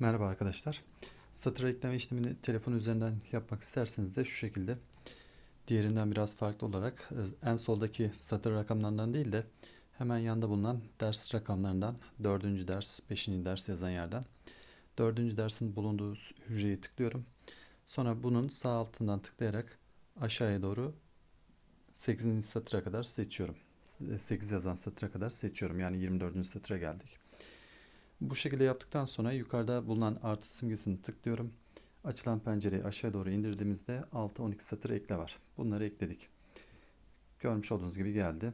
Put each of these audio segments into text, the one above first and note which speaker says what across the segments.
Speaker 1: Merhaba arkadaşlar. Satır ekleme işlemini telefon üzerinden yapmak isterseniz de şu şekilde diğerinden biraz farklı olarak e, en soldaki satır rakamlarından değil de hemen yanında bulunan ders rakamlarından 4. ders, 5. ders yazan yerden 4. dersin bulunduğu hücreyi tıklıyorum. Sonra bunun sağ altından tıklayarak aşağıya doğru 8. satıra kadar seçiyorum. 8 yazan satıra kadar seçiyorum. Yani 24. satıra geldik. Bu şekilde yaptıktan sonra yukarıda bulunan artı simgesini tıklıyorum. Açılan pencereyi aşağı doğru indirdiğimizde 6-12 satır ekle var. Bunları ekledik. Görmüş olduğunuz gibi geldi.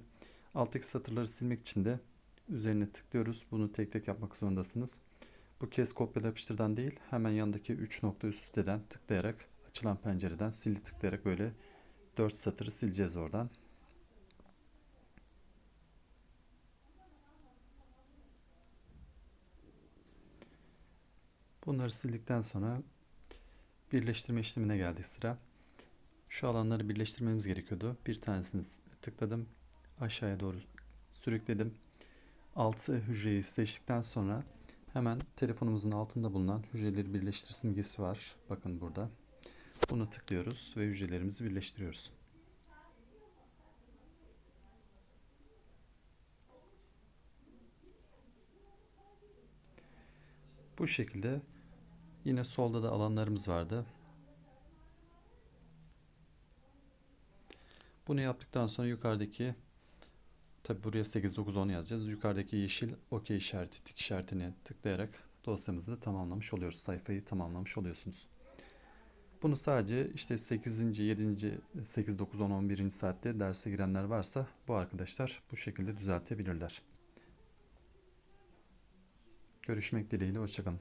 Speaker 1: Alttaki satırları silmek için de üzerine tıklıyoruz. Bunu tek tek yapmak zorundasınız. Bu kez kopyala yapıştırdan değil hemen yandaki 3 nokta üst üsteden tıklayarak açılan pencereden sildi tıklayarak böyle 4 satırı sileceğiz oradan. Bunları sildikten sonra birleştirme işlemine geldik sıra. Şu alanları birleştirmemiz gerekiyordu. Bir tanesini tıkladım. Aşağıya doğru sürükledim. Altı hücreyi seçtikten sonra hemen telefonumuzun altında bulunan hücreleri birleştir simgesi var. Bakın burada. Bunu tıklıyoruz ve hücrelerimizi birleştiriyoruz. Bu şekilde yine solda da alanlarımız vardı. Bunu yaptıktan sonra yukarıdaki tabi buraya 8 9 10 yazacağız. Yukarıdaki yeşil OK işareti tik işaretini tıklayarak dosyamızı tamamlamış oluyoruz. Sayfayı tamamlamış oluyorsunuz. Bunu sadece işte 8. 7. 8 9 10 11. saatte derse girenler varsa bu arkadaşlar bu şekilde düzeltebilirler. Görüşmek dileğiyle hoşçakalın.